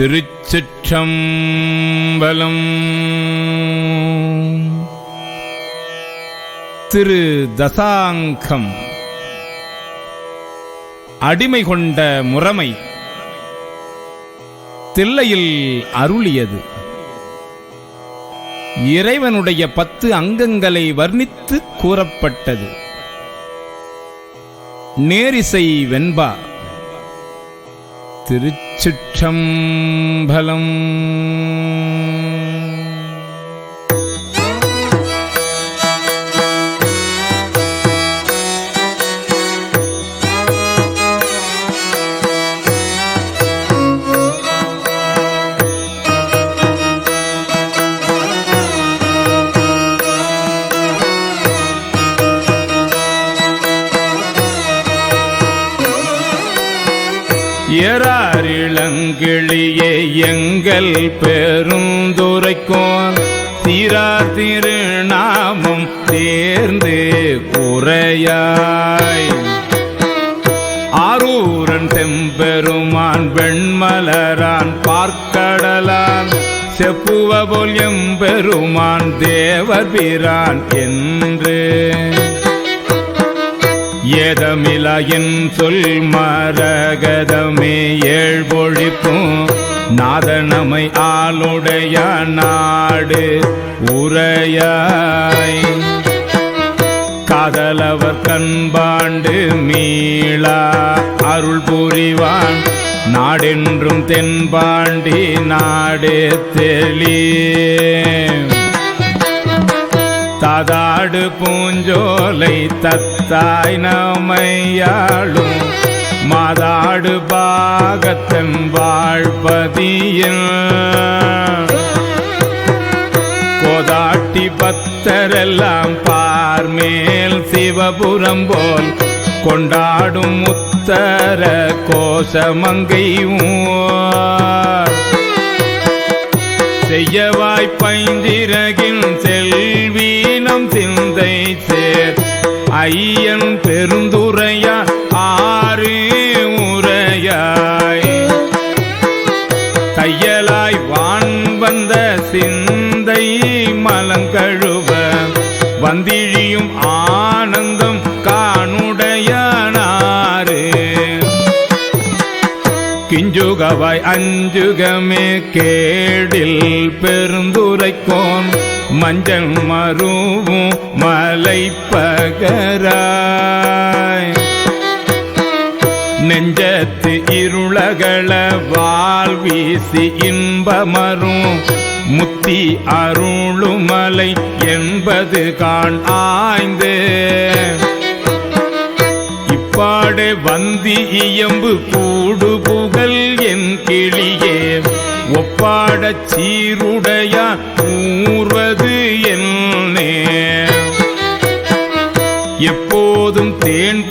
திருச்சிற்றம்பலம். திரு தசாங்கம். அடிமை கொண்ட முறைமை. தில்லையில் அருளியது. இறைவனுடைய பத்து அங்கங்களை வர்ணித்து கூறப்பட்டது. நேரிசை வெண்பா. திருச்சிற்றம்பலம் ஏறாரிளங்கிளியே எங்கள் பெருந்துரைக்கும் திரா திருநாமம் தேர்ந்து குறையாய் ஆரூரன் செம்பெருமான் வெண்மலரான் பார்க்கடலான். செப்புவ போல் எம்பெருமான் தேவர் பிரான் என்று ஏதமிலையின் சொல் மரகதமே ஏழ்பொழிப்பும் நாதனமை ஆளுடைய நாடு உரையாய். காதலவர் கண்பாண்டு மீளா அருள் புரிவான் நாடென்றும் தென்பாண்டி நாடு தெளியே. தாதாடு பூஞ்சோலை தத்தாய் நாமையாளும். மாதாடு பாகத்தன் வாழ்பதியில். கோதாட்டி பத்தரெல்லாம் பார்மேல் சிவபுரம் போல் கொண்டாடும் உத்தர கோஷமங்கை ஊர் சிந்தை சேர். ஐயன் பெருந்துரையா ஆறு உரையாய். தையலாய் வான் வந்த சிந்தை மலங்கழுவ வந்திழியும் ஆனந்தம் காணுடையனாறு. கிஞ்சுகவாய் அஞ்சுகமே கேடில் பெருந்துரைக்கோன். மஞ்சள் மருவும் மலை பகராய் நெஞ்சத்து இருளகள வாழ்வீசி இன்பமரும். முத்தி அருளுமலை என்பது காண் ஆய்ந்து. இப்பாடு வந்தி இயம்பு கூடு புகழ் என் கிளியே. ஒப்பாடச் சீருடைய ஊர்வது என்னே எப்போதும் தேன்